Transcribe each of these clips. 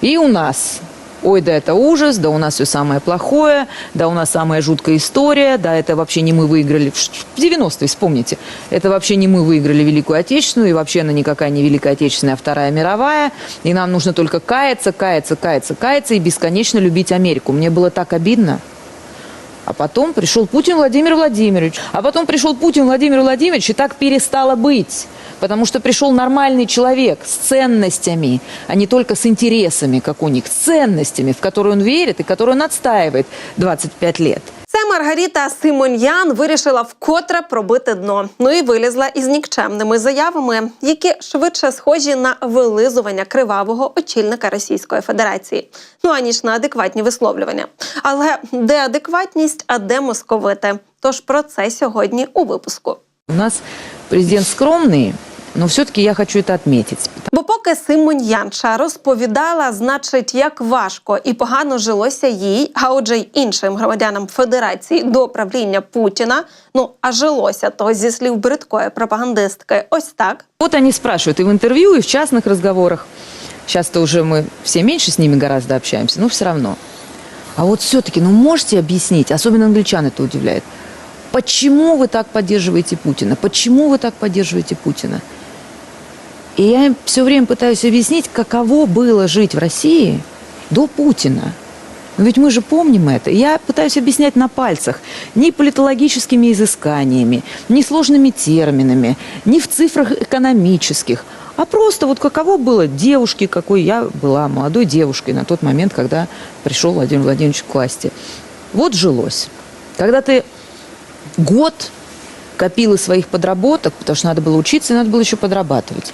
И у нас. Ой, да это ужас, да у нас все самое плохое, да у нас самая жуткая история, да это вообще не мы выиграли. В 90-е, вспомните, это вообще не мы выиграли Великую Отечественную, и вообще она никакая не Великая Отечественная, а Вторая мировая. И нам нужно только каяться, каяться, каяться, каяться и бесконечно любить Америку. Мне было так обидно. А потом пришел Путин Владимир Владимирович. А потом пришел Путин Владимир Владимирович, и так перестало быть. Потому что пришел нормальный человек с ценностями, а не только с интересами, как у них, с ценностями, в которые он верит и которые он отстаивает 25 лет. Це Маргарита Симоньян вирішила вкотре пробити дно. Ну і вилізла із нікчемними заявами, які швидше схожі на вилизування кривавого очільника Російської Федерації. Ну аніж на адекватні висловлювання. Але де адекватність, а де московити? Тож про це сьогодні у випуску. У нас президент скромный, но все-таки я хочу это отметить. Бо поки Симоньянша розповідала, значить, як важко і погано жилося їй, а отже й іншим громадянам Федерації до правління Путіна. Ну а жилося то зі слів бридкої пропагандистки. Ось так. Вот они спрашивают и в интервью, и в частных разговорах. Сейчас-то уже мы все меньше с ними гораздо общаемся, но все равно. А вот все-таки, ну можете объяснить, особенно англичан это удивляет, почему вы так поддерживаете Путина? Почему вы так поддерживаете Путина? И я все время пытаюсь объяснить, каково было жить в России до Путина. Но ведь мы же помним это. Я пытаюсь объяснять на пальцах. Ни политологическими изысканиями, ни сложными терминами, ни в цифрах экономических. А просто вот каково было девушке, какой я была молодой девушкой на тот момент, когда пришел Владимир Владимирович к власти. Вот жилось. Когда ты год копил из своих подработок, потому что надо было учиться, и надо было еще подрабатывать.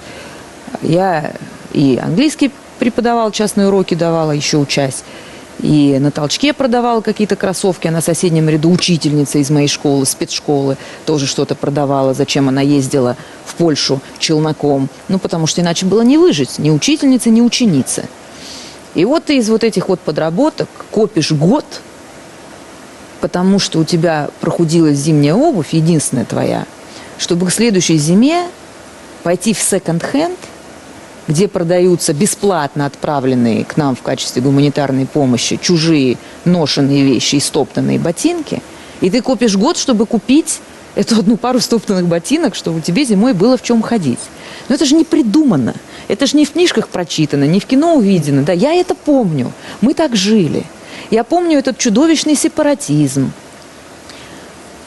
Я и английский преподавал, частные уроки давала, еще учась. И на толчке продавала какие-то кроссовки, а на соседнем ряду учительница из моей школы, спецшколы, тоже что-то продавала, зачем она ездила в Польшу челноком. Ну, потому что иначе было не выжить, ни учительница, ни ученица. И вот ты из вот этих вот подработок копишь год, потому что у тебя прохудилась зимняя обувь, единственная твоя, чтобы к следующей зиме пойти в секонд-хенд, где продаются бесплатно отправленные к нам в качестве гуманитарной помощи чужие ношенные вещи и стоптанные ботинки, и ты копишь год, чтобы купить эту одну пару стоптанных ботинок, чтобы тебе зимой было в чем ходить. Но это же не придумано. Это же не в книжках прочитано, не в кино увидено. Да, я это помню. Мы так жили. Я помню этот чудовищный сепаратизм.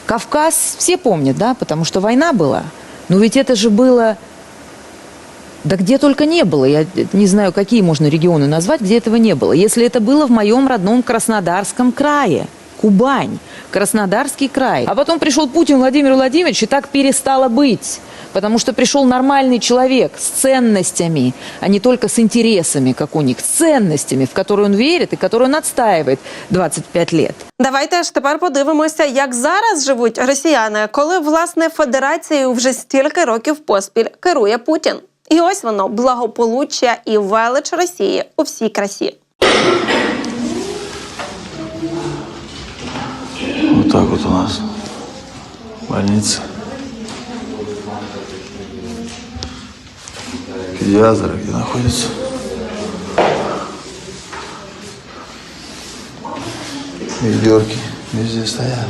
Кавказ все помнят, да, потому что война была. Но ведь это же было... Да где только не было. Я не знаю, какие можно регионы назвать, где этого не было. Если это было в моем родном Краснодарском крае. Кубань, Краснодарский край. А потом пришел Путин Владимир Владимирович, и так перестало быть. Потому что пришел нормальный человек с ценностями, а не только с интересами, как у них, с ценностями, в которые он верит и которые он отстаивает 25 лет. Давайте ж тепер подивимося, як зараз живуть росіяни, коли власне федерацією вже стільки років поспіль керує Путін. І ось воно благополуччя і велич Росії у всій красі. Вот так вот у нас больница. Педиатры где находятся. Ведерки везде стоят.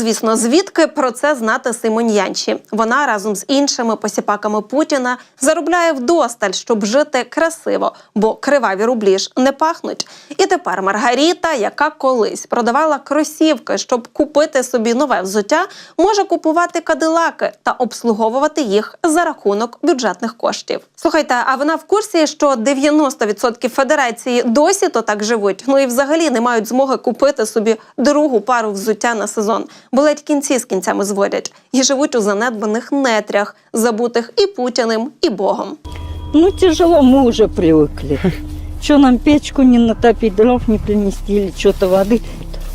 Звісно, звідки про це знати Симоньянчі? Вона разом з іншими посіпаками Путіна заробляє вдосталь, щоб жити красиво, бо криваві рублі ж не пахнуть. І тепер Маргаріта, яка колись продавала кросівки, щоб купити собі нове взуття, може купувати кадилаки та обслуговувати їх за рахунок бюджетних коштів. Слухайте, а вона в курсі, що 90% федерації досі то так живуть, ну і взагалі не мають змоги купити собі другу пару взуття на сезон, бо ледь кінці з кінцями зводять і живуть у занедбаних нетрях, забутих і путіним, і богом. Ну, тяжело, мы уже привыкли. Что нам печку не натопить, дров не принести или что-то воды.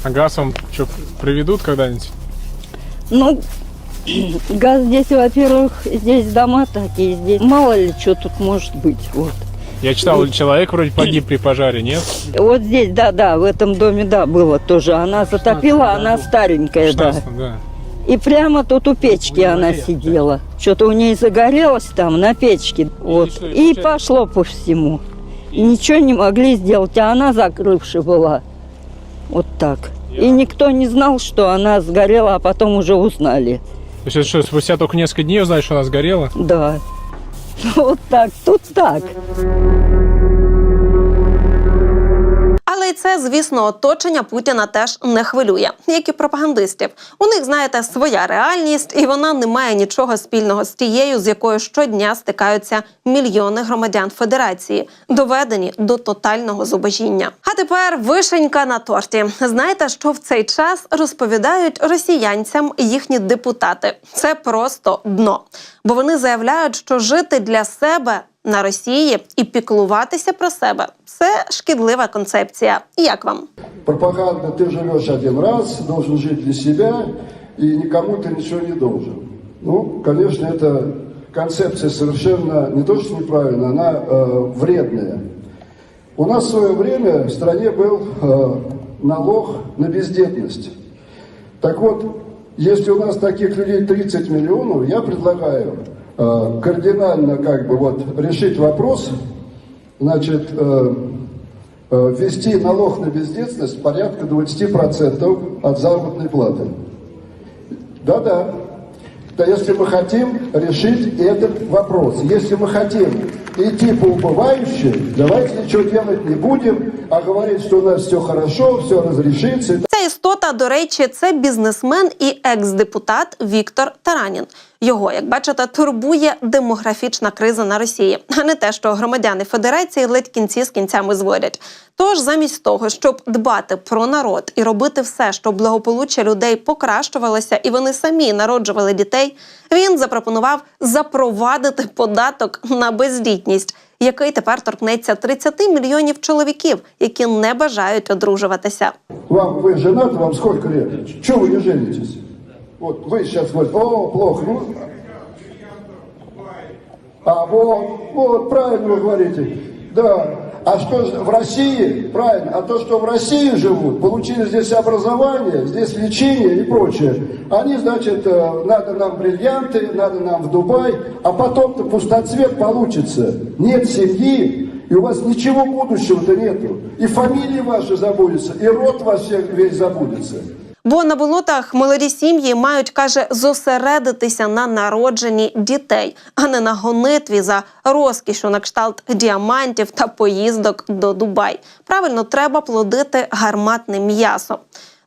А газ вам что, приведут когда-нибудь? Ну, газ здесь, во-первых, здесь дома такие, здесь мало ли что тут может быть. Вот. Я читал, человек вроде погиб при пожаре, нет? Вот здесь, да-да, в этом доме, да, было тоже. Она затопила, она старенькая, да. 16 да. И прямо тут у печки она сидела. Что-то у ней загорелось там на печке. Вот. что, И получается- пошло по всему. И ничего не могли сделать, а она закрывшая была. Вот так. И никто не знал, что она сгорела, а потом уже узнали. То есть это что, спустя только несколько дней узнали, что она сгорела? Да. Вот так, тут так. Але й це, звісно, оточення Путіна теж не хвилює, як і пропагандистів. У них, знаєте, своя реальність, і вона не має нічого спільного з тією, з якою щодня стикаються мільйони громадян Федерації, доведені до тотального зубожіння. А тепер вишенька на торті. Знаєте, що в цей час розповідають росіянцям їхні депутати? Це просто дно, бо вони заявляють, що жити для себе на Росії і піклуватися про себе це шкідлива концепція. Як вам? Пропаганда «ты живешь один раз, должен жить для себя, и никому ты ничего не должен». Ну, конечно, эта концепция совершенно не то, что неправильная, она э, вредная. У нас в свое время в стране был э, налог на бездетность. Так вот, если у нас таких людей 30 миллионов, я предлагаю э, кардинально как бы вот решить вопрос, значит, э, э, ввести налог на бездетность порядка 20% от заработной платы. Да-да. Да если мы хотим решить этот вопрос, если мы хотим идти по убывающей, давайте ничего делать не будем, а говорить, что у нас все хорошо, все разрешится. и істота, до речі, це бізнесмен і екс-депутат Віктор Таранін. Його, як бачите, турбує демографічна криза на Росії, а не те, що громадяни Федерації ледь кінці з кінцями зводять. Тож, замість того, щоб дбати про народ і робити все, щоб благополуччя людей покращувалося, і вони самі народжували дітей, він запропонував запровадити податок на бездітність, який тепер торкнеться 30 мільйонів чоловіків, які не бажають одружуватися. Вам, вы женаты, вам сколько лет? Чего вы не женитесь? Вот вы сейчас говорите, о, плохо. Ну, а вот, вот, правильно вы говорите. Да. А что в России, правильно, а то, что в России живут, получили здесь образование, здесь лечение и прочее, они, значит, э, надо нам бриллианты, надо нам в Дубай, а потом-то пустоцвет получится. Нет семьи, и у вас ничего будущего-то нету. И фамилии ваши забудется, и род ваш всех весь забудется. Бо на болотах молоді сім'ї мають, каже, зосередитися на народженні дітей, а не на гонитві за розкішу на кшталт діамантів та поїздок до Дубай. Правильно, треба плодити гарматне м'ясо.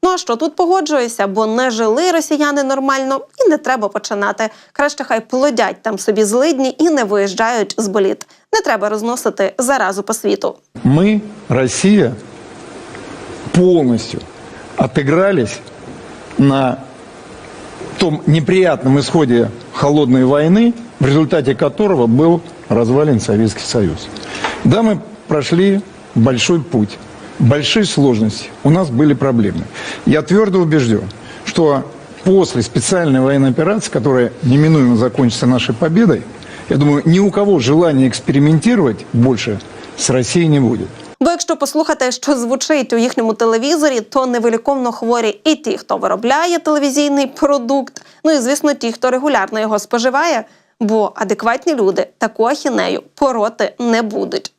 Ну а що тут погоджуюся, бо не жили росіяни нормально і не треба починати. Краще хай плодять там собі злидні і не виїжджають з боліт. Не треба розносити заразу по світу. мы, Россия, полностью отыгрались на том неприятном исходе холодной войны, в результате которого был развален Советский Союз. Да, мы прошли большой путь, большие сложности, у нас были проблемы. Я твердо убежден, что после специальной военной операции, которая неминуемо закончится нашей победой, я думаю, ни у кого желания экспериментировать больше с Россией не будет. Бо якщо послухати, що звучить у їхньому телевізорі, то невиліковно хворі і ті, хто виробляє телевізійний продукт, ну і звісно, ті, хто регулярно його споживає. Бо адекватні люди таку ахінею пороти не будуть.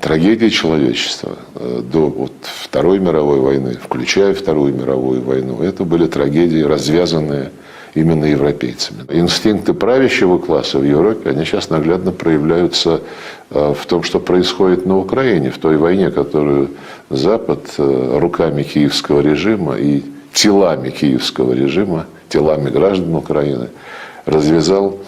трагедии человечества э, до вот Второй мировой войны, включая Вторую мировую войну, это были трагедии, развязанные именно европейцами. Инстинкты правящего класса в Европе, они сейчас наглядно проявляются э, в том, что происходит на Украине, в той войне, которую Запад э, руками киевского режима и телами киевского режима, телами граждан Украины, развязал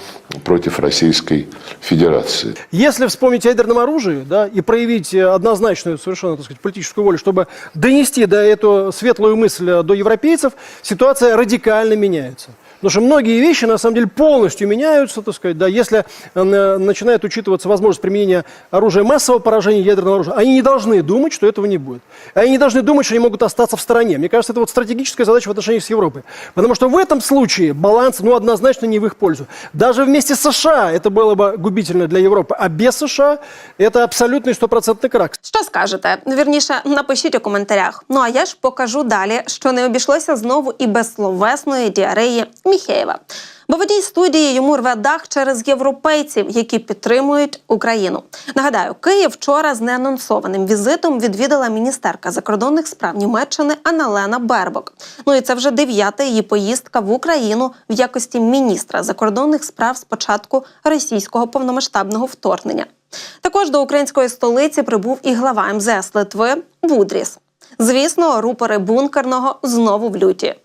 против Российской Федерации. Если вспомнить о ядерном оружии, да, и проявить однозначную совершенно, так сказать, политическую волю, чтобы донести до эту светлую мысль до европейцев, ситуация радикально меняется. Потому что многие вещи, на самом деле, полностью меняются, так сказать, да, если э, на- начинает учитываться возможность применения оружия массового поражения, ядерного оружия. Они не должны думать, что этого не будет. Они не должны думать, что они могут остаться в стороне. Мне кажется, это вот стратегическая задача в отношении с Европой. Потому что в этом случае баланс, ну, однозначно не в их пользу. Даже вместе с США это было бы губительно для Европы, а без США это абсолютный стопроцентный крах. Що скажете? Вірніше, напишіть у коментарях. Ну а я ж покажу далі, що не обійшлося знову і без словесної діареї Міхеєва. Бо водій студії йому рве дах через європейців, які підтримують Україну. Нагадаю, Київ вчора з неанонсованим візитом відвідала міністерка закордонних справ Німеччини Аналена Бербок. Ну і це вже дев'ята її поїздка в Україну в якості міністра закордонних справ з початку російського повномасштабного вторгнення. Також до української столиці прибув і глава МЗС Литви Вудріс. Звісно, рупори бункерного знову в люті.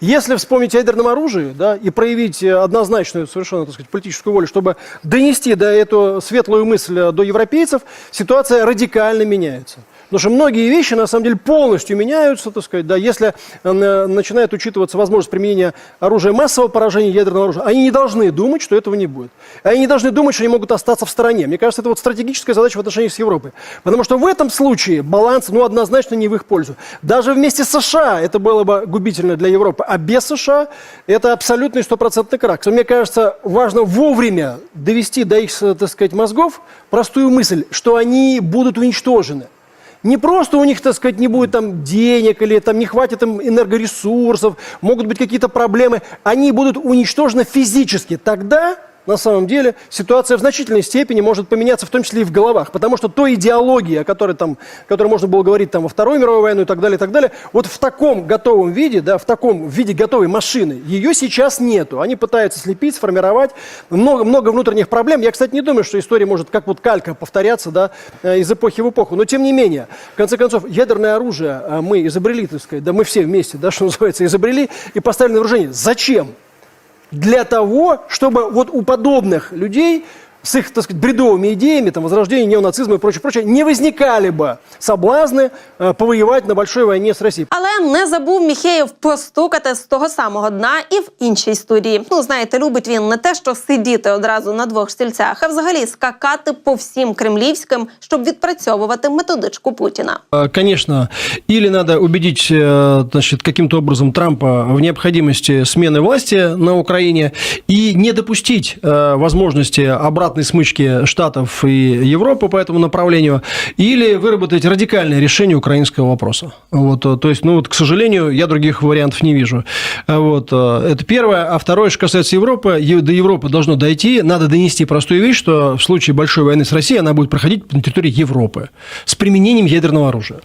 Если вспомнить о ядерном оружии, да, и проявить однозначную совершенно, так сказать, политическую волю, чтобы донести до эту светлую мысль э, до европейцев, ситуация радикально меняется. Потому что многие вещи, на самом деле, полностью меняются, так сказать, да, если э, на- начинает учитываться возможность применения оружия массового поражения, ядерного оружия. Они не должны думать, что этого не будет. Они не должны думать, что они могут остаться в стороне. Мне кажется, это вот стратегическая задача в отношении с Европой. Потому что в этом случае баланс, ну, однозначно не в их пользу. Даже вместе с США это было бы губительно для Европы, а без США это абсолютный стопроцентный крах. Мне кажется, важно вовремя довести до их, э, так сказать, мозгов простую мысль, что они будут уничтожены. Не просто у них, так сказать, не будет там денег или там не хватит им энергоресурсов, могут быть какие-то проблемы. Они будут уничтожены физически. Тогда, на самом деле, ситуация в значительной степени может поменяться, в том числе и в головах. Потому что той идеологии, о которой, там, о которой можно было говорить там, во Второй мировой войну и так далее, и так далее, вот в таком готовом виде, да, в таком виде готовой машины, ее сейчас нету. Они пытаются слепить, сформировать. Много, много внутренних проблем. Я, кстати, не думаю, что история может как вот калька повторяться да, э, из эпохи в эпоху. Но, тем не менее, в конце концов, ядерное оружие э, мы изобрели, так сказать, да мы все вместе, да, что называется, изобрели и поставили на вооружение. Зачем? Для того, чтобы вот у подобных людей с их, так сказать, бредовыми идеями, там, возрождения неонацизма и прочее, прочее, не возникали бы соблазны э, повоевать на большой войне с Россией. Але не забув Міхеєв постукати з того самого дна і в іншій студії. Ну, знаєте, любить він не те, що сидіти одразу на двох стільцях, а взагалі скакати по всім кремлівським, щоб відпрацьовувати методичку Путіна. А, Конечно, или надо убедить э, значит, каким-то образом Трампа в необходимости смены власти на Украине и не допустить э, возможности обратной смычки Штатов и Европы по этому направлению, или выработать радикальное решение украинского вопроса. Вот, э, то есть, ну вот, к сожалению, я других вариантов не вижу. А Вот, э, это первое. А второе, что касается Европы, до Европы должно дойти, надо донести простую вещь, что в случае большой войны с Россией она будет проходить на территории Европы с применением ядерного оружия.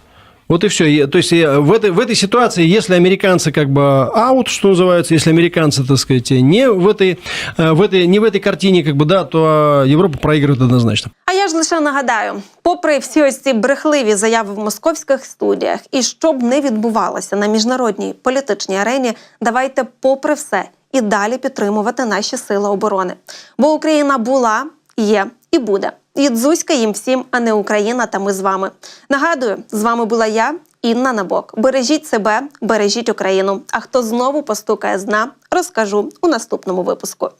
Вот и все. То есть э, в этой, в этой ситуации, если американцы как бы аут, что называется, если американцы, так сказать, не в этой, э, в этой, не в этой картине, как бы, да, то э, Европа проигрывает однозначно. А я ж лише нагадаю, попри всі ось ці брехливі заяви в московських студіях, і що б не відбувалося на міжнародній політичній арені, давайте, попри все, і далі підтримувати наші сили оборони. Бо Україна була, є і буде. І дзузька їм всім, а не Україна, та ми з вами. Нагадую, з вами була я, Інна Набок. Бережіть себе, бережіть Україну. А хто знову постукає з дна, розкажу у наступному випуску.